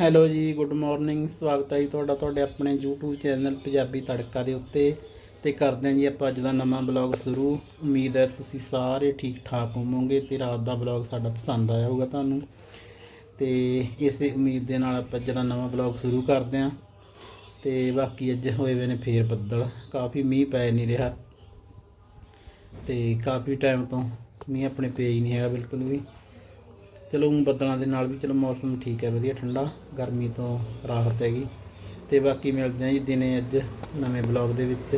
Hello ਜੀ, good morning, ਸਵਾਗਤ ਹੈ ਜੀ ਤੁਹਾਡਾ, ਤੁਹਾਡੇ ਆਪਣੇ YouTube ਚੈਨਲ ਪੰਜਾਬੀ ਤੜਕਾ ਦੇ ਉੱਤੇ। ਤੇ ਕਰਦੇ ਹਾਂ ਜੀ ਆਪਾਂ ਅੱਜ ਦਾ ਨਵਾਂ ਬਲੌਗ ਸ਼ੁਰੂ। ਉਮੀਦ ਹੈ ਤੁਸੀਂ ਸਾਰੇ ਠੀਕ ਠਾਕ ਹੋਵੋਗੇ ਤੇ ਰਾਤ ਦਾ ਬਲੌਗ ਸਾਡਾ ਪਸੰਦ ਆਇਆ ਹੋਊਗਾ ਤੁਹਾਨੂੰ। ਤੇ ਇਸੇ ਉਮੀਦ ਦੇ ਨਾਲ ਆਪਾਂ ਜਿਹੜਾ ਨਵਾਂ ਬਲੌਗ ਸ਼ੁਰੂ ਕਰਦੇ ਹਾਂ। ਤੇ ਬਾਕੀ ਅੱਜ ਹੋਏ ਵੇ ਨੇ ਫੇਰ ਬੱਦਲ। ਕਾਫੀ ਮੀਂਹ ਪੈ ਨਹੀਂ ਰਿਹਾ। ਤੇ ਕਾਫੀ ਟਾਈਮ ਤੋਂ ਮੀਂਹ ਆਪਣੇ ਪੇ ਹੀ ਨਹੀਂ ਹੈਗਾ ਬਿਲਕੁਲ ਵੀ। ਚਲੋ ਬੱਦਲਾਂ ਦੇ ਨਾਲ ਵੀ ਚਲੋ ਮੌਸਮ ਠੀਕ ਹੈ, ਵਧੀਆ, ਠੰਡਾ, ਗਰਮੀ ਤੋਂ ਰਾਹਤ ਹੈਗੀ। ਤੇ ਬਾਕੀ ਮਿਲਦੇ ਹਾਂ ਜੀ ਦਿਨੇ ਅੱਜ ਨਵੇਂ ਬਲੌਗ ਦੇ ਵਿੱਚ।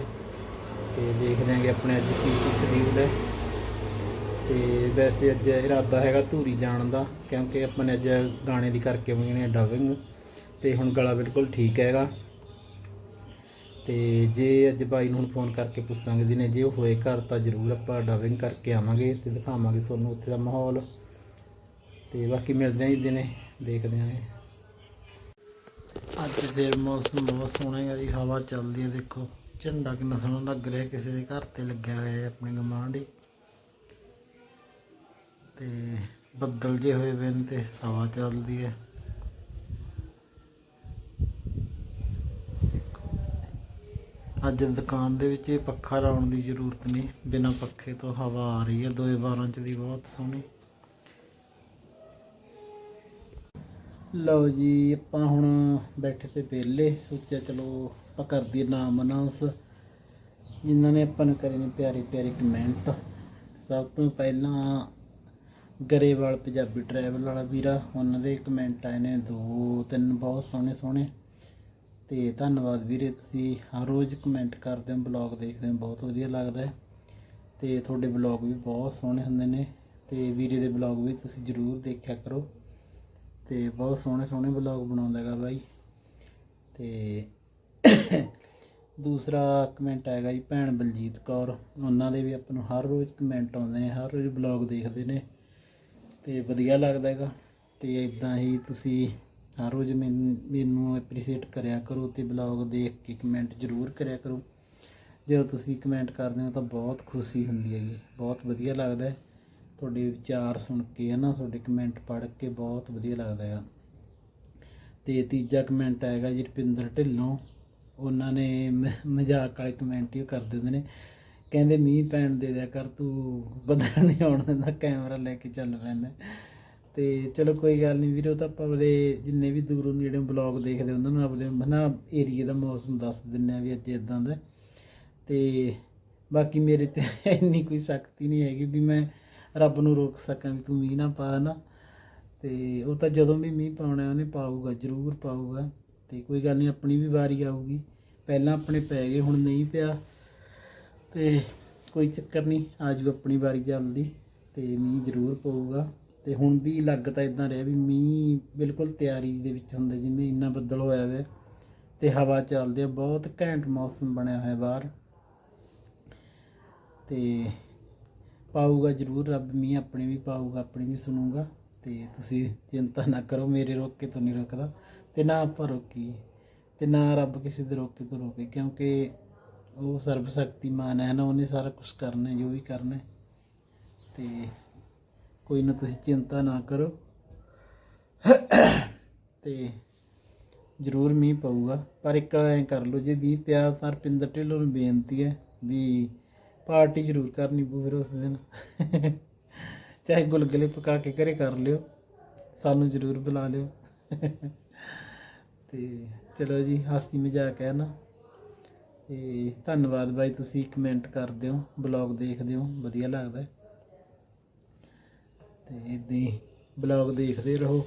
ਤੇ ਦੇਖਦੇ ਆਂਗੇ ਆਪਣੇ ਅੱਜ ਕੀ ਕੀ ਸ਼ਡਿਊਲ ਹੈ। ਤੇ ਵੈਸੇ ਅੱਜ ਇਰਾਦਾ ਹੈਗਾ ਧੂਰੀ ਜਾਣ ਦਾ, ਕਿਉਂਕਿ ਆਪਾਂ ਨੇ ਅੱਜ ਗਾਣੇ ਦੀ ਕਰਕੇ ਹੋਈ ਨੇ ਡਬਿੰਗ ਤੇ ਹੁਣ ਗਲਾ ਬਿਲਕੁਲ ਠੀਕ ਹੈਗਾ। ਤੇ ਜੇ ਅੱਜ ਬਾਈ ਨੂੰ ਹੁਣ ਫੋਨ ਕਰਕੇ ਪੁੱਛਾਂਗੇ ਦਿਨੇ ਜੇ ਉਹ ਹੋਏ ਘਰ ਤਾਂ ਜ਼ਰੂਰ ਆਪਾਂ ਡਬਿੰਗ ਕਰਕੇ ਆਵਾਂਗੇ ਤੇ ਦਿਖਾਵਾਂਗੇ ਤੁਹਾਨੂੰ ਉੱਥੇ ਦਾ ਮਾਹੌਲ। ਤੇ ਬਾਕੀ ਮਿਲਦੇ ਆਂ ਜੀ ਦਿਨੇ, ਦੇਖਦੇ ਆਂ ਅੱਜ ਫੇਰ ਮੌਸਮ ਬਹੁਤ ਸੋਹਣਾ ਹੈ ਜੀ, ਹਵਾ ਚੱਲਦੀ ਹੈ ਦੇਖੋ। ਝੰਡਾ ਕਿੰਨਾ ਸੋਹਣਾ ਲੱਗ ਰਿਹਾ, ਕਿਸੇ ਦੇ ਘਰ ਤੇ ਲੱਗਿਆ ਹੋਇਆ ਹੈ ਆਪਣੇ ਗਮਾਂਢੀ ਤੇ ਬੱਦਲ ਜੇ ਹੋਏ ਵੇ ਨੇ ਤੇ ਹਵਾ ਚੱਲਦੀ ਹੈ ਅੱਜ ਦੁਕਾਨ ਦੇ ਵਿੱਚ ਪੱਖਾ ਲਾਉਣ ਦੀ ਜ਼ਰੂਰਤ ਨਹੀਂ, ਬਿਨਾਂ ਪੱਖੇ ਤੋਂ ਹਵਾ ਆ ਰਹੀ ਹੈ ਦੋਏ 12 ਚ ਦੀ ਬਹੁਤ ਸੋਹਣੀ। ਲਓ ਜੀ, ਆਪਾਂ ਹੁਣ ਬੈਠੇ ਤੇ ਵਿਹਲੇ, ਸੋਚਿਆ ਚਲੋ ਆਪਾਂ ਕਰ ਦਈਏ ਨਾਮ ਅਨਾਉਂਸ ਜਿਨ੍ਹਾਂ ਨੇ ਆਪਾਂ ਨੂੰ ਕਰੇ ਨੇ ਪਿਆਰੇ ਪਿਆਰੇ ਕਮੈਂਟ ਸਭ ਤੋਂ ਪਹਿਲਾਂ ਗਰੇਵਾਲ ਪੰਜਾਬੀ ਟਰੈਵਲ ਵਾਲਾ ਵੀਰਾ, ਉਹਨਾਂ ਦੇ ਕਮੈਂਟ ਆਏ ਨੇ ਦੋ ਤਿੰਨ, ਬਹੁਤ ਸੋਹਣੇ ਸੋਹਣੇ। ਤੇ ਧੰਨਵਾਦ ਵੀਰੇ, ਤੁਸੀਂ ਹਰ ਰੋਜ਼ ਕਮੈਂਟ ਕਰਦੇ ਹੋ ਬਲੌਗ ਦੇਖਦੇ ਹੋ, ਬਹੁਤ ਵਧੀਆ ਲੱਗਦਾ ਹੈ। ਤੇ ਤੁਹਾਡੇ ਬਲੌਗ ਵੀ ਬਹੁਤ ਸੋਹਣੇ ਹੁੰਦੇ ਨੇ। ਤੇ ਵੀਰੇ ਦੇ ਬਲੌਗ ਵੀ ਤੁਸੀਂ ਜ਼ਰੂਰ ਦੇਖਿਆ ਕਰੋ। ਤੇ ਬਹੁਤ ਸੋਹਣੇ ਸੋਹਣੇ ਵਲੌਗ ਬਣਾਉਂਦਾ ਹੈਗਾ ਬਾਈ। ਤੇ ਦੂਸਰਾ ਕਮੈਂਟ ਆਏਗਾ ਜੀ ਭੈਣ ਬਲਜੀਤ ਕੌਰ। ਉਹਨਾਂ ਦੇ ਵੀ ਆਪਾਂ ਨੂੰ ਹਰ ਰੋਜ਼ ਕਮੈਂਟ ਆਉਂਦੇ ਨੇ, ਹਰ ਰੋਜ਼ ਵਲੌਗ ਦੇਖਦੇ ਨੇ। ਤੇ ਵਧੀਆ ਲੱਗਦਾ ਹੈਗਾ। ਤੇ ਇਦਾਂ ਹੀ ਤੁਸੀਂ ਹਰ ਰੋਜ਼ ਮੈਨੂੰ ਮੈਨੂੰ ਐਪਰੀਸ਼ੀਏਟ ਕਰਿਆ ਕਰੋ ਤੇ ਵਲੌਗ ਦੇਖ ਕੇ ਕਮੈਂਟ ਜ਼ਰੂਰ ਕਰਿਆ ਕਰੋ। ਜਦੋਂ ਤੁਸੀਂ ਕਮੈਂਟ ਕਰਦੇ ਹੋ ਤਾਂ ਬਹੁਤ ਖੁਸ਼ੀ ਹੁੰਦੀ ਹੈਗੀ। ਬਹੁਤ ਵਧੀਆ ਲੱਗਦਾ ਹੈ। ਤੁਹਾਡੇ ਵਿਚਾਰ ਸੁਣ ਕੇ, ਹੈ ਨਾ, ਤੁਹਾਡੇ ਕਮੈਂਟ ਪੜ੍ਹ ਕੇ ਬਹੁਤ ਵਧੀਆ ਲੱਗਦਾ ਆ। ਤੇ ਤੀਜਾ ਕਮੈਂਟ ਆਏਗਾ ਜੀ ਰੁਪਿੰਦਰ ਢਿੱਲੋਂ। ਉਹਨਾਂ ਨੇ ਮ- ਮਜ਼ਾਕ ਵਾਲੇ ਕਮੈਂਟ ਹੀ ਕਰ ਦਿੰਦੇ ਨੇ। ਕਹਿੰਦੇ, ਮੀਂਹ ਪੈਣ ਦੇ ਦਿਆ ਕਰ, ਤੂੰ ਬੱਦਲ ਨਹੀਂ ਆਉਣ ਦਿੰਦਾ ਕੈਮਰਾ ਲੈ ਕੇ ਚੱਲ ਪੈਂਦਾ ਤੇ ਚਲੋ ਕੋਈ ਗੱਲ ਨਹੀਂ ਵੀਰੋ ਤਾਂ ਆਪਾਂ ਆਪਣੇ ਜਿੰਨੇ ਵੀ ਦੂਰੋਂ ਜਿਹੜੇ ਬਲੌਗ ਦੇਖਦੇ ਉਹਨਾਂ ਨੂੰ ਆਪਣੇ ਹਨਾ ਏਰੀਏ ਦਾ ਮੌਸਮ ਦੱਸ ਦਿੰਨੇ ਆ ਵੀ ਅੱਜ ਇਦਾਂ ਦਾ ਤੇ ਬਾਕੀ ਮੇਰੇ ਤੇ ਇੰਨੀ ਕੋਈ ਸ਼ਕਤੀ ਨਹੀਂ ਹੈਗੀ ਵੀ ਮੈਂ ਰੱਬ ਨੂੰ ਰੋਕ ਸਕਾਂ ਵੀ ਤੂੰ ਮੀਂਹ ਨਾ ਪਾ ਨਾ। ਤੇ ਉਹ ਤਾਂ ਜਦੋਂ ਵੀ ਮੀਂਹ ਪਾਉਣਾ, ਉਹਨੇ ਪਾਊਗਾ, ਜ਼ਰੂਰ ਪਾਊਗਾ। ਤੇ ਕੋਈ ਗੱਲ ਨਹੀਂ ਆਪਣੀ ਵੀ ਵਾਰੀ ਆਊਗੀ। ਪਹਿਲਾਂ ਆਪਣੇ ਪੈ ਗਏ, ਹੁਣ ਨਹੀਂ ਪਿਆ। ਤੇ ਕੋਈ ਚੱਕਰ ਨਹੀਂ ਆਜੂ ਆਪਣੀ ਵਾਰੀ ਜਲਦੀ ਤੇ ਮੀਂਹ ਜ਼ਰੂਰ ਪਊਗਾ। ਤੇ ਹੁਣ ਵੀ ਲੱਗ ਤਾਂ ਇਦਾਂ ਰਿਹਾ ਵੀ ਮੀਂਹ ਬਿਲਕੁਲ ਤਿਆਰੀ ਦੇ ਵਿੱਚ ਹੁੰਦਾ, ਜਿਵੇਂ ਇੰਨਾ ਬੱਦਲ ਹੋਇਆ ਹੋਇਆ ਤੇ ਹਵਾ ਚੱਲਦੀ ਆ, ਬਹੁਤ ਘੈਂਟ ਮੌਸਮ ਬਣਿਆ ਹੋਇਆ ਬਾਹਰ। ਤੇ ਪਾਊਗਾ ਜ਼ਰੂਰ, ਰੱਬ ਮੀਂਹ ਆਪਣੇ ਵੀ ਪਾਊਗਾ, ਆਪਣੀ ਵੀ ਸੁਣੂਗਾ। ਤੇ ਤੁਸੀਂ ਚਿੰਤਾ ਨਾ ਕਰੋ, ਮੇਰੇ ਰੋਕ ਕੇ ਤੋਂ ਨਹੀਂ ਰੋਕਦਾ। ਤੇ ਨਾ ਆਪਾਂ ਰੋਕੀਏ, ਤੇ ਨਾ ਰੱਬ ਕਿਸੇ ਦੇ ਰੋਕੇ ਤੋਂ ਰੋਕੇ, ਕਿਉਂਕਿ ਉਹ ਸਰਬ ਸ਼ਕਤੀਮਾਨ ਹੈ ਨਾ, ਉਹਨੇ ਸਾਰਾ ਕੁਝ ਕਰਨਾ ਜੋ ਵੀ ਕਰਨਾ ਹੈ। ਤੇ ਕੋਈ ਨਾ ਤੁਸੀਂ ਚਿੰਤਾ ਨਾ ਕਰੋ। ਤੇ ਜ਼ਰੂਰ ਮੀਂਹ ਪਊਗਾ। ਪਰ ਇੱਕ ਐਂ ਕਰ ਲਓ, ਜੇ ਮੀਂਹ ਪਿਆ ਤਾਂ ਰਪਿੰਦਰ ਢਿੱਲੋਂ ਨੂੰ ਬੇਨਤੀ ਹੈ ਵੀ ਪਾਰਟੀ ਜ਼ਰੂਰ ਕਰਨੀ ਪਊ ਫਿਰ ਉਸ ਦਿਨ। ਚਾਹੇ ਗੁਲਗੁਲੇ ਪਕਾ ਕੇ ਘਰੇ ਕਰ ਲਿਓ, ਸਾਨੂੰ ਜ਼ਰੂਰ ਬੁਲਾ ਲਿਓ। ਤੇ ਚਲੋ ਜੀ, ਹਾਸੀ ਮਜ਼ਾਕ ਹੈ ਨਾ। ਤੇ ਧੰਨਵਾਦ ਬਾਈ, ਤੁਸੀਂ ਕਮੈਂਟ ਕਰਦੇ ਹੋ, ਬਲੌਗ ਦੇਖਦੇ ਹੋ, ਵਧੀਆ ਲੱਗਦਾ ਹੈ। ਤੇ ਇਦਾਂ ਹੀ ਬਲੌਗ ਦੇਖਦੇ ਰਹੋ,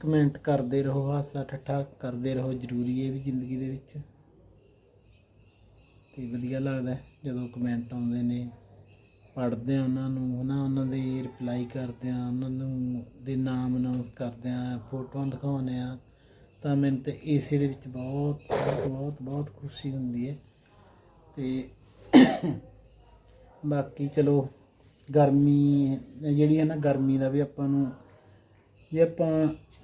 ਕਮੈਂਟ ਕਰਦੇ ਰਹੋ ਹਾਸਾ ਠੱਠਾ ਕਰਦੇ ਰਹੋ ਜ਼ਰੂਰੀ ਹੈ ਵੀ ਜ਼ਿੰਦਗੀ ਦੇ ਵਿੱਚ। ਤੇ ਵਧੀਆ ਲੱਗਦਾ ਜਦੋਂ ਕਮੈਂਟ ਆਉਂਦੇ ਨੇ, ਪੜ੍ਹਦੇ ਆ ਉਹਨਾਂ ਨੂੰ, ਹਨਾ, ਉਹਨਾਂ ਦੀ ਰਿਪਲਾਈ ਕਰਦੇ ਆ ਉਹਨਾਂ ਨੂੰ, ਦੇ ਨਾਮ ਅਨਾਉਂਸ ਕਰਦੇ ਆ ਫੋਟੋਆਂ ਦਿਖਾਉਂਦੇ ਆ ਤਾਂ ਮੈਨੂੰ ਤੇ ਏਸੀ ਦੇ ਵਿੱਚ ਬਹੁਤ ਬਹੁਤ ਬਹੁਤ ਬਹੁਤ ਖੁਸ਼ੀ ਹੁੰਦੀ ਹੈ। ਤੇ ਬਾਕੀ ਚਲੋ, ਗਰਮੀ, ਜਿਹੜੀ ਹੈ ਨਾ, ਗਰਮੀ ਦਾ ਵੀ ਆਪਾਂ ਨੂੰ, ਜੇ ਆਪਾਂ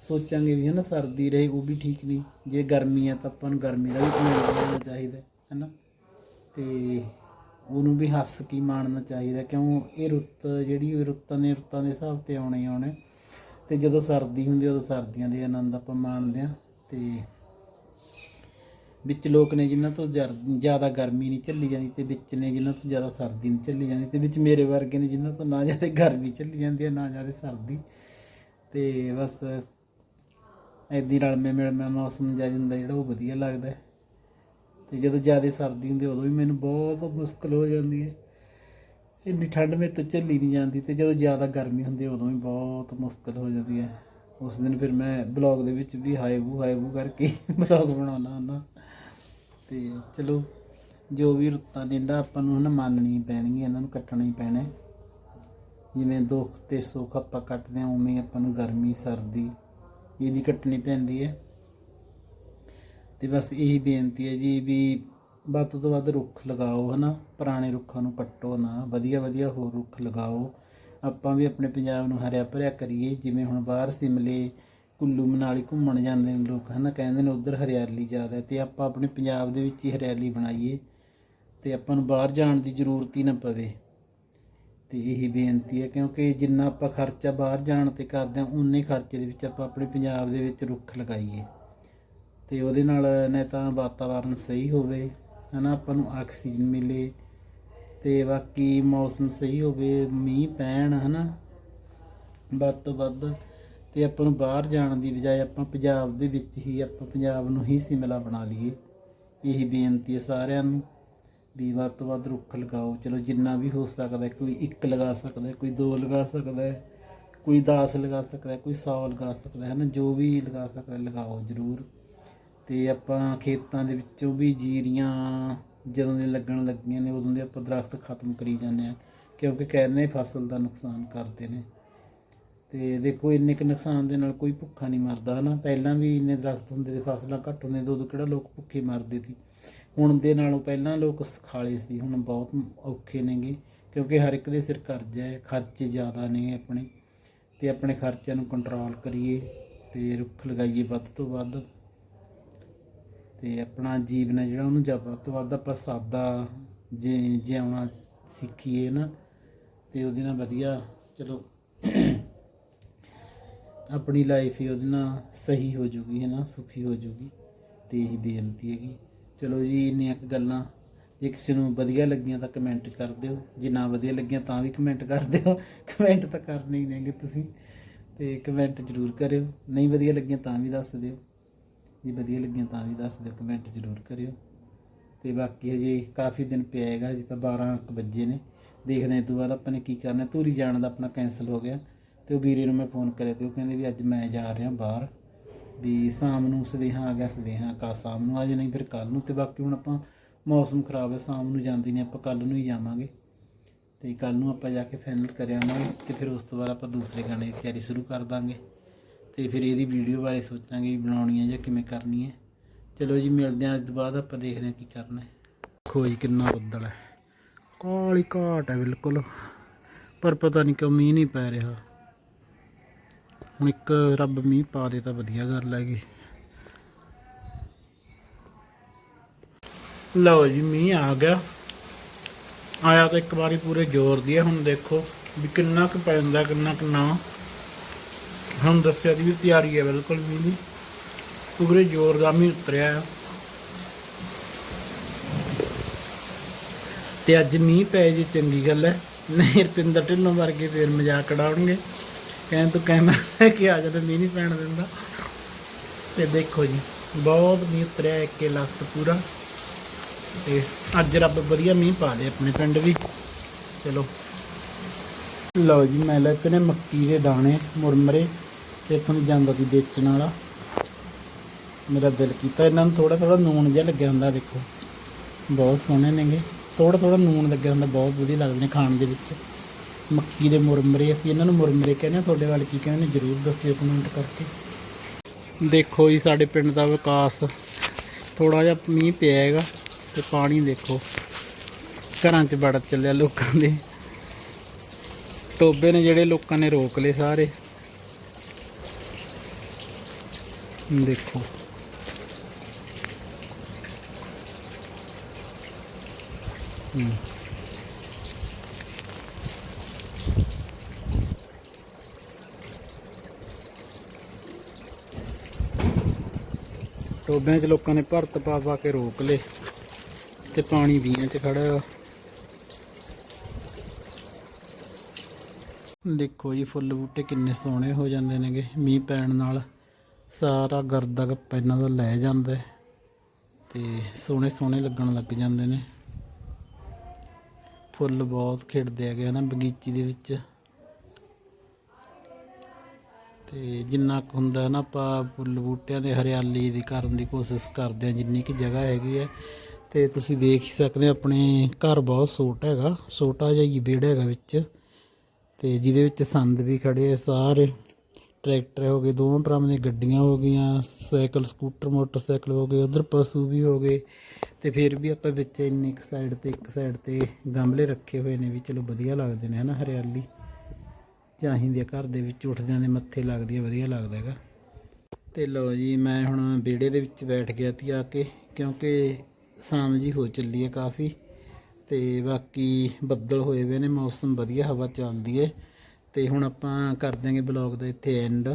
ਸੋਚਾਂਗੇ ਵੀ ਹੈ ਨਾ ਸਰਦੀ ਰਹੇ, ਉਹ ਵੀ ਠੀਕ ਨਹੀਂ। ਜੇ ਗਰਮੀ ਆ ਤਾਂ ਆਪਾਂ ਨੂੰ ਗਰਮੀ ਦਾ ਵੀ ਆਨੰਦ ਲੈਣਾ ਚਾਹੀਦਾ ਹੈ ਨਾ ਤੇ ਉਹਨੂੰ ਵੀ ਹੱਸ ਕੇ ਮਾਣਨਾ ਚਾਹੀਦਾ, ਕਿਉਂ ਇਹ ਰੁੱਤ ਜਿਹੜੀ ਰੁੱਤਾਂ ਨੇ, ਰੁੱਤਾਂ ਦੇ ਹਿਸਾਬ ਤੇ ਆਉਣੇ ਆਉਣੇ ਆਉਣਾ। ਤੇ ਜਦੋਂ ਸਰਦੀ ਹੁੰਦੀ ਉਦੋਂ ਸਰਦੀਆਂ ਦੇ ਆਨੰਦ ਆਪਾਂ ਮਾਣਦੇ ਆ। ਤੇ ਵਿੱਚ ਲੋਕ ਨੇ ਜਿਨ੍ਹਾਂ ਤੋਂ ਜ਼ਰ- ਜ਼ਿਆਦਾ ਗਰਮੀ ਨਹੀਂ ਝੱਲੀ ਜਾਂਦੀ ਤੇ ਵਿੱਚ ਨੇ ਜਿਨ੍ਹਾਂ ਤੋਂ ਜ਼ਿਆਦਾ ਸਰਦੀ ਨਹੀਂ ਝੱਲੀ ਜਾਂਦੀ ਤੇ ਵਿੱਚ ਮੇਰੇ ਵਰਗੇ ਨੇ ਜਿਨ੍ਹਾਂ ਤੋਂ ਨਾ ਜ਼ਿਆਦਾ ਗਰਮੀ ਝੱਲੀ ਜਾਂਦੀ ਹੈ ਨਾ ਜ਼ਿਆਦਾ ਸਰਦੀ। ਤੇ ਬਸ ਐਦੀ ਰਲਮੇ ਮਿਲਮੇ ਮੌਸਮ ਜਿਹਾ ਹੁੰਦਾ ਜਿਹੜਾ ਉਹ ਵਧੀਆ ਲੱਗਦਾ। ਤੇ ਜਦੋਂ ਜ਼ਿਆਦਾ ਸਰਦੀ ਹੁੰਦੀ, ਉਦੋਂ ਵੀ ਮੈਨੂੰ ਬਹੁਤ ਮੁਸ਼ਕਲ ਹੋ ਜਾਂਦੀ ਹੈ। ਇੰਨੀ ਠੰਡ ਮੇਰੇ ਤੋਂ ਝੱਲੀ ਨਹੀਂ ਜਾਂਦੀ ਤੇ ਜਦੋਂ ਜ਼ਿਆਦਾ ਗਰਮੀ ਹੁੰਦੀ, ਉਦੋਂ ਵੀ ਬਹੁਤ ਮੁਸ਼ਕਲ ਹੋ ਜਾਂਦੀ ਹੈ। ਉਸ ਦਿਨ ਫਿਰ ਮੈਂ ਬਲੌਗ ਦੇ ਵਿੱਚ ਵੀ ਹਾਏ ਬੂ ਹਾਏ ਬੂ ਕਰਕੇ ਬਲੌਗ ਬਣਾਉਣਾ ਹੁੰਦਾ। ਤੇ ਚਲੋ, ਜੋ ਵੀ ਰੁੱਤਾਂ ਨੇ ਨਾ ਆਪਾਂ ਨੂੰ ਹਨ ਮੰਨਣੀ ਪੈਣਗੀਆਂ, ਇਹਨਾਂ ਨੂੰ ਕੱਟਣਾ ਹੀ ਪੈਣਾ ਜਿਵੇਂ ਦੁੱਖ ਤੇ ਸੁੱਖ ਆਪਾਂ ਕੱਟਦੇ ਹਾਂ, ਉਵੇਂ ਆਪਾਂ ਨੂੰ ਗਰਮੀ, ਸਰਦੀ ਇਹ ਵੀ ਕੱਟਣੀ ਪੈਂਦੀ ਹੈ। ਤੇ ਬਸ ਇਹੀ ਬੇਨਤੀ ਹੈ ਜੀ ਵੀ ਵੱਧ ਤੋਂ ਵੱਧ ਰੁੱਖ ਲਗਾਓ, ਹਨਾ? ਪੁਰਾਣੇ ਰੁੱਖਾਂ ਨੂੰ ਪੱਟੋ ਨਾ। ਵਧੀਆ ਵਧੀਆ ਹੋਰ ਰੁੱਖ ਲਗਾਓ। ਆਪਾਂ ਵੀ ਆਪਣੇ ਪੰਜਾਬ ਨੂੰ ਹਰਿਆ ਭਰਿਆ ਕਰੀਏ। ਜਿਵੇਂ ਹੁਣ ਬਾਹਰ ਸਿਮਲੇ, ਕੁੱਲੂ ਮਨਾਲੀ ਘੁੰਮਣ ਜਾਂਦੇ ਨੇ ਲੋਕ, ਹਨਾ? ਕਹਿੰਦੇ ਨੇ ਉਧਰ ਹਰਿਆਲੀ ਜ਼ਿਆਦਾ ਹੈ ਤੇ ਆਪਾਂ ਆਪਣੇ ਪੰਜਾਬ ਦੇ ਵਿੱਚ ਹੀ ਹਰਿਆਲੀ ਬਣਾਈਏ। ਤੇ ਆਪਾਂ ਨੂੰ ਬਾਹਰ ਜਾਣ ਦੀ ਜ਼ਰੂਰਤ ਹੀ ਨਾ ਪਵੇ। ਤੇ ਇਹੀ ਬੇਨਤੀ ਹੈ ਕਿਉਂਕਿ ਜਿੰਨਾ ਆਪਾਂ ਖਰਚਾ ਬਾਹਰ ਜਾਣ ਤੇ ਕਰਦੇ ਹਾਂ ਉਨੇ ਖਰਚੇ ਦੇ ਵਿੱਚ ਆਪਾਂ ਆਪਣੇ ਪੰਜਾਬ ਦੇ ਵਿੱਚ ਰੁੱਖ ਲਗਾਈਏ। ਤੇ ਉਹਦੇ ਨਾਲ ਨਾ ਤਾਂ ਵਾਤਾਵਰਨ ਸਹੀ ਹੋਵੇ ਹਨਾ ਆਪਾਂ ਨੂੰ ਆਕਸੀਜਨ ਮਿਲੇ ਤੇ ਬਾਕੀ ਮੌਸਮ ਸਹੀ ਹੋਵੇ, ਮੀਂਹ ਪੈਣ ਹਨਾ ਵੱਧ ਤੋਂ ਵੱਧ ਤੇ ਆਪਾਂ ਨੂੰ ਬਾਹਰ ਜਾਣ ਦੀ ਬਜਾਏ ਆਪਾਂ ਪੰਜਾਬ ਦੇ ਵਿੱਚ ਹੀ ਆਪਾਂ ਪੰਜਾਬ ਨੂੰ ਹੀ ਸਿਮਲਾ ਬਣਾ ਲਈਏ। ਇਹੀ ਬੇਨਤੀ ਹੈ ਸਾਰਿਆਂ ਨੂੰ ਵੀ ਵੱਧ ਤੋਂ ਵੱਧ ਰੁੱਖ ਲਗਾਓ। ਚਲੋ, ਜਿੰਨਾ ਵੀ ਹੋ ਸਕਦਾ, ਕੋਈ ਇੱਕ ਲਗਾ ਸਕਦਾ, ਕੋਈ ਦੋ ਲਗਾ ਸਕਦਾ, ਕੋਈ 10 ਲਗਾ ਸਕਦਾ, ਕੋਈ 100 ਲਗਾ ਸਕਦਾ, ਹੈ ਨਾ, ਜੋ ਵੀ ਲਗਾ ਸਕਦਾ, ਲਗਾਓ ਜ਼ਰੂਰ। ਤੇ ਆਪਾਂ ਖੇਤਾਂ ਦੇ ਵਿੱਚੋਂ ਵੀ ਜੀਰੀਆਂ ਜਦੋਂ ਦੇ ਲੱਗਣ ਲੱਗੀਆਂ ਨੇ, ਉਦੋਂ ਦੇ ਆਪਾਂ ਦਰਖਤ ਖਤਮ ਕਰੀ ਜਾਂਦੇ ਆ ਕਿਉਂਕਿ ਕਹਿੰਦੇ ਫਸਲ ਦਾ ਨੁਕਸਾਨ ਕਰਦੇ ਨੇ। ਤੇ ਦੇਖੋ, ਇੰਨੇ ਕੁ ਨੁਕਸਾਨ ਦੇ ਨਾਲ ਕੋਈ ਭੁੱਖਾ ਨਹੀਂ ਮਰਦਾ, ਹਨਾ? ਪਹਿਲਾਂ ਵੀ ਇੰਨੇ ਦਰਖਤ ਹੁੰਦੇ ਤੇ ਫਸਲਾਂ ਘੱਟ ਹੁੰਦੀਆਂ ਤੇ ਉਦੋਂ ਕਿਹੜਾ ਲੋਕ ਭੁੱਖੇ ਮਰਦੇ ਸੀ? ਹੁਣ ਦੇ ਨਾਲੋਂ ਪਹਿਲਾਂ ਲੋਕ ਸੁਖਾਲੇ ਸੀ, ਹੁਣ ਬਹੁਤ ਔਖੇ ਨੇਗੇ, ਕਿਉਂਕਿ ਹਰ ਇੱਕ ਦੇ ਸਿਰ ਕਰਜ਼ਾ ਹੈ, ਖਰਚੇ ਜ਼ਿਆਦਾ ਨੇ ਆਪਣੇ। ਤੇ ਆਪਣੇ ਖਰਚਿਆਂ ਨੂੰ ਕੰਟਰੋਲ ਕਰੀਏ ਤੇ ਰੁੱਖ ਲਗਾਈਏ ਵੱਧ ਤੋਂ ਵੱਧ। ਤੇ ਆਪਣਾ ਜੀਵਨ ਹੈ ਜਿਹੜਾ ਉਹਨੂੰ ਜਦ ਤੋਂ ਵੱਧ ਆਪਾਂ ਸਾਦਾ ਜੇ ਜਿਉਣਾ ਸਿੱਖੀਏ ਨਾ, ਤੇ ਉਹਦੇ ਨਾਲ ਵਧੀਆ, ਚਲੋ, ਆਪਣੀ ਲਾਈਫ ਹੀ ਉਹਦੇ ਨਾਲ ਸਹੀ ਹੋ ਜੂਗੀ, ਹੈ ਨਾ, ਸੁਖੀ ਹੋ ਜੂਗੀ, ਤੇ ਇਹੀ ਬੇਨਤੀ ਹੈਗੀ। ਚਲੋ ਜੀ, ਇੰਨੀਆਂ ਕੁ ਗੱਲਾਂ, ਜੇ ਕਿਸੇ ਨੂੰ ਵਧੀਆ ਲੱਗੀਆਂ ਤਾਂ ਕਮੈਂਟ ਕਰ ਦਿਓ, ਜੇ ਨਾ ਵਧੀਆ ਲੱਗੀਆਂ ਤਾਂ ਵੀ ਕਮੈਂਟ ਕਰ ਦਿਓ ਕਮੈਂਟ ਤਾਂ ਕਰਨੇ ਹੀ ਨੇਗੇ ਤੁਸੀਂ, ਤੇ ਕਮੈਂਟ ਜ਼ਰੂਰ ਕਰਿਓ, ਨਹੀਂ ਵਧੀਆ ਲੱਗੀਆਂ ਤਾਂ ਵੀ ਦੱਸ ਦਿਓ। ਜੇ ਵਧੀਆ ਲੱਗੀਆਂ ਤਾਂ ਵੀ ਦੱਸ ਦਿਓ ਕਮੈਂਟ ਜ਼ਰੂਰ ਕਰਿਓ। ਤੇ ਬਾਕੀ ਹਜੇ ਕਾਫੀ ਦਿਨ ਪਿਆ ਹੈਗਾ ਹਜੇ ਤਾਂ 12 ਕੁ ਵਜੇ ਨੇ। ਦੇਖਦੇ ਤੋਂ ਬਾਅਦ ਆਪਾਂ ਨੇ ਕੀ ਕਰਨਾ, ਧੂਰੀ ਜਾਣ ਦਾ ਆਪਣਾ ਕੈਨਸਲ ਹੋ ਗਿਆ। ਤੇ ਉਹ ਵੀਰੇ ਨੂੰ ਮੈਂ ਫੋਨ ਕਰਿਆ ਤੇ ਉਹ ਕਹਿੰਦੇ ਵੀ ਅੱਜ ਮੈਂ ਜਾ ਰਿਹਾ ਬਾਹਰ, ਵੀ ਸ਼ਾਮ ਨੂੰ ਸਦੇਹਾਂ ਆ ਗਿਆ ਸਦੇਹਾਂ ਕਾ ਸ਼ਾਮ ਨੂੰ, ਅੱਜ ਨਹੀਂ, ਫਿਰ ਕੱਲ ਨੂੰ। ਤੇ ਬਾਕੀ ਹੁਣ ਆਪਾਂ ਮੌਸਮ ਖਰਾਬ ਹੈ, ਸ਼ਾਮ ਨੂੰ ਜਾਂਦੇ ਨਹੀਂ ਆਪਾਂ ਕੱਲ ਨੂੰ ਹੀ ਜਾਵਾਂਗੇ। ਤੇ ਕੱਲ ਨੂੰ ਆਪਾਂ ਜਾ ਕੇ ਫਾਈਨਲ ਕਰਿਆਵਾਂਗੇ ਤੇ ਫਿਰ ਉਸ ਤੋਂ ਬਾਅਦ ਆਪਾਂ ਦੂਸਰੇ ਗਾਣੇ ਦੀ ਤਿਆਰੀ ਸ਼ੁਰੂ ਕਰ ਦਾਂਗੇ। ਤੇ ਫਿਰ ਇਹਦੀ ਵੀਡੀਓ ਬਾਰੇ ਸੋਚਾਂਗੇ ਵੀ ਬਣਾਉਣੀ ਹੈ ਜਾਂ ਕਿਵੇਂ ਕਰਨੀ ਹੈ। ਚਲੋ ਜੀ, ਮਿਲਦੇ ਹਾਂ ਅੱਜ ਤੋਂ ਬਾਅਦ, ਆਪਾਂ ਦੇਖਦੇ ਹਾਂ ਕੀ ਕਰਨਾ ਹੈ। ਦੇਖੋ ਜੀ, ਕਿੰਨਾ ਬੱਦਲ ਹੈ। ਕਾਲੀ ਘਾਟ ਹੈ ਬਿਲਕੁਲ। ਪਰ ਪਤਾ ਨਹੀਂ ਕਿਉਂ ਮੀਂਹ ਨਹੀਂ ਪੈ ਰਿਹਾ। ਹੁਣ ਇੱਕ ਰੱਬ ਮੀਂਹ ਪਾ ਦੇ ਤਾਂ ਵਧੀਆ ਗੱਲ ਹੈਗੀ। ਲਓ ਜੀ, ਮੀਂਹ ਆ ਗਿਆ। ਆਇਆ ਤਾਂ ਇੱਕ ਵਾਰੀ ਪੂਰੇ ਜ਼ੋਰ ਦੀ ਹੈ। ਹੁਣ ਦੇਖੋ ਵੀ ਕਿੰਨਾ ਕੁ ਪੈਂਦਾ, ਕਿੰਨਾ ਕੁ ਨਾ। ਹੁਣ ਦੱਸਿਆ ਦੀ ਵੀ ਤਿਆਰੀ ਹੈ, ਬਿਲਕੁਲ ਮੀਂਹ ਨਹੀਂ। ਪੂਰੇ ਜ਼ੋਰ ਦਾ ਮੀਂਹ ਉਤਰਿਆ ਹੈ ਤੇ ਅੱਜ ਮੀਂਹ ਪੈ ਜੇ, ਚੰਗੀ ਗੱਲ ਹੈ। ਨਹੀਂ, ਰਪਿੰਦਰ ਢਿੱਲੋਂ ਵਰਗੇ ਫੇਰ ਮਜ਼ਾਕ ਉਡਾਉਣਗੇ। ਕਹਿਣ ਤੂੰ ਕੈਮਰਾ ਲੈ ਕੇ ਆ ਜਦੋਂ ਮੀਂਹ ਨਹੀਂ ਪੈਣ ਦਿੰਦਾ। ਤੇ ਦੇਖੋ ਜੀ, ਬਹੁਤ ਮੀਂਹ ਉਤਰਿਆ ਇੱਕੇ ਲੱਖ ਪੂਰਾ। ਤੇ ਅੱਜ ਰੱਬ ਵਧੀਆ ਮੀਂਹ ਪਾ ਦੇ ਆਪਣੇ ਪਿੰਡ ਵੀ। ਚਲੋ। ਲਓ ਜੀ, ਮੈਂ ਲੈ ਕੇ ਨੇ ਮੱਕੀ ਦੇ ਦਾਣੇ ਮੁਰਮਰੇ। ਤੇ ਤੁਹਾਨੂੰ ਜਾਂਦਾ ਸੀ ਵੇਚਣ ਵਾਲਾ। ਮੇਰਾ ਦਿਲ ਕੀਤਾ। ਇਹਨਾਂ ਨੂੰ ਥੋੜਾ ਥੋੜਾ ਨੂਣ ਜਿਹਾ ਲੱਗਿਆ ਹੁੰਦਾ, ਦੇਖੋ। ਬਹੁਤ ਸੋਹਣੇ ਨੇਗੇ। ਥੋੜਾ ਥੋੜਾ ਨੂਣ ਲੱਗਿਆ ਹੁੰਦਾ, ਬਹੁਤ ਵਧੀਆ ਲੱਗਦੇ ਨੇ ਖਾਣ ਦੇ ਵਿੱਚ। ਮੱਕੀ ਦੇ ਮੁਰਮਰੇ, ਅਸੀਂ ਇਹਨਾਂ ਨੂੰ ਮੁਰਮਰੇ ਕਹਿੰਦੇ ਹਾਂ। ਤੁਹਾਡੇ ਵੱਲ ਕੀ ਕਹਿੰਦੇ ਨੇ, ਜਰੂਰ ਦੱਸਿਓ ਕਮੈਂਟ ਕਰਕੇ। ਦੇਖੋ ਜੀ, ਸਾਡੇ ਪਿੰਡ ਦਾ ਵਿਕਾਸ। ਥੋੜਾ ਜਿਹਾ ਮੀਂਹ ਪਿਆ ਹੈਗਾ ਤੇ ਪਾਣੀ ਦੇਖੋ। ਘਰਾਂ 'ਚ ਬੜਾ ਚੱਲਿਆ ਲੋਕਾਂ ਦੇ। ਟੋਬੇ ਨੇ ਜਿਹੜੇ ਲੋਕਾਂ ਨੇ ਰੋਕ ਲਏ ਸਾਰੇ। ਦੇਖੋ। ਹੂੰ। ਟੋਬਿਆਂ 'ਚ ਲੋਕਾਂ ਨੇ ਭਰਤ ਪਾ ਪਾ ਕੇ ਰੋਕ ਲੇ ਤੇ ਪਾਣੀ ਵੀਆਂ 'ਚ ਖੜਾ ਦੇਖੋ ਜੀ, ਫੁੱਲ ਬੂਟੇ ਕਿੰਨੇ ਸੋਹਣੇ ਹੋ ਜਾਂਦੇ ਨੇਗੇ ਮੀਂਹ ਪੈਣ ਨਾਲ। ਸਾਰਾ ਗਰਦਾ ਗੱਪਾ ਇਹਨਾਂ ਦਾ ਲੈ ਜਾਂਦਾ ਹੈ ਤੇ ਸੋਹਣੇ ਸੋਹਣੇ ਲੱਗਣ ਲੱਗ ਜਾਂਦੇ ਨੇ। ਫੁੱਲ ਬਹੁਤ ਖਿੜਦੇ ਹੈਗੇ ਨਾ ਬਗੀਚੀ ਦੇ ਵਿੱਚ। ਤੇ ਜਿੰਨਾ ਕੁ ਹੁੰਦਾ ਨਾ ਆਪਾਂ ਫੁੱਲ ਬੂਟਿਆਂ ਦੇ ਹਰਿਆਲੀ ਦੀ ਕਰਨ ਦੀ ਕੋਸ਼ਿਸ਼ ਕਰਦੇ ਆ, ਜਿੰਨੀ ਕਿ ਜਗ੍ਹਾ ਹੈਗੀ ਹੈ। ਤੇ ਤੁਸੀਂ ਦੇਖ ਹੀ ਸਕਦੇ ਆਪਣੇ ਘਰ ਬਹੁਤ ਛੋਟਾ ਹੈਗਾ, ਛੋਟਾ ਜਿਹਾ ਹੀ ਵਿਹੜਾ ਹੈਗਾ ਵਿੱਚ। ਤੇ ਜਿਹਦੇ ਵਿੱਚ ਸੰਦ ਵੀ ਖੜੇ ਆ ਸਾਰੇ। ਟਰੈਕਟਰ ਹੋ ਗਏ, ਦੋਵਾਂ ਭਰਾਵਾਂ ਦੀਆਂ ਗੱਡੀਆਂ ਹੋ ਗਈਆਂ, ਸਾਈਕਲ, ਸਕੂਟਰ, ਮੋਟਰਸਾਈਕਲ ਹੋ ਗਏ, ਉਧਰ ਪਸ਼ੂ ਵੀ ਹੋ ਗਏ ਤੇ ਫਿਰ ਵੀ ਆਪਾਂ ਵਿੱਚ ਇੰਨੀ ਇੱਕ ਸਾਈਡ ਤੇ, ਇੱਕ ਸਾਈਡ ਤੇ ਗਮਲੇ ਰੱਖੇ ਹੋਏ ਨੇ ਵੀ ਚਲੋ ਵਧੀਆ ਲੱਗਦੇ ਨੇ, ਹਨਾ, ਹਰਿਆਲੀ। ਚਾਹੀਦੀ ਆ ਘਰ ਦੇ ਵਿੱਚ ਉੱਠ ਜਾਂਦੇ, ਮੱਥੇ ਲੱਗਦੀ ਆ, ਵਧੀਆ ਲੱਗਦਾ ਹੈਗਾ। ਤੇ ਲਓ ਜੀ, ਮੈਂ ਹੁਣ ਵਿਹੜੇ ਦੇ ਵਿੱਚ ਬੈਠ ਗਿਆ ਤੀ ਆ ਕੇ, ਕਿਉਂਕਿ ਸ਼ਾਮ ਜੀ ਹੋ ਚੱਲੀ ਹੈ ਕਾਫੀ ਤੇ ਬਾਕੀ ਬੱਦਲ ਹੋਏ ਹੋਏ ਨੇ, ਮੌਸਮ ਵਧੀਆ, ਹਵਾ ਚੱਲਦੀ ਹੈ ਤੇ ਹੁਣ ਆਪਾਂ ਕਰ ਦਿਆਂਗੇ ਬਲੌਗ ਦਾ ਇੱਥੇ ਐਂਡ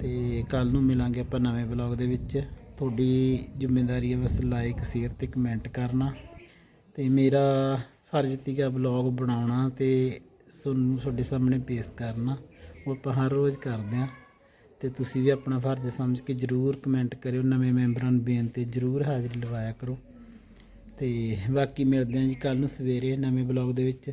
ਤੇ ਕੱਲ ਨੂੰ ਮਿਲਾਂਗੇ ਆਪਾਂ ਨਵੇਂ ਬਲੌਗ ਦੇ ਵਿੱਚ। ਤੁਹਾਡੀ ਜ਼ਿੰਮੇਵਾਰੀ ਹੈ ਬਸ ਲਾਈਕ ਸ਼ੇਅਰ ਤੇ ਕਮੈਂਟ ਕਰਨਾ। ਤੇ ਮੇਰਾ ਫਰਜ਼ ਸੀਗਾ ਬਲੌਗ ਬਣਾਉਣਾ ਤੇ ਤੁਹਾਨੂੰ ਤੁਹਾਡੇ ਸਾਹਮਣੇ ਪੇਸ਼ ਕਰਨਾ। ਉਹ ਆਪਾਂ ਹਰ ਰੋਜ਼ ਕਰਦੇ ਹਾਂ। ਤੇ ਤੁਸੀਂ ਵੀ ਆਪਣਾ ਫਰਜ਼ ਸਮਝ ਕੇ ਜਰੂਰ ਕਮੈਂਟ ਕਰਿਓ। ਨਵੇਂ ਮੈਂਬਰਾਂ ਨੂੰ ਬੇਨਤੀ ਜਰੂਰ ਹਾਜ਼ਰੀ ਲਵਾਇਆ ਕਰੋ। ਤੇ ਬਾਕੀ ਮਿਲਦੇ ਹਾਂ ਜੀ ਕੱਲ ਨੂੰ ਸਵੇਰੇ ਨਵੇਂ ਬਲੌਗ ਦੇ ਵਿੱਚ।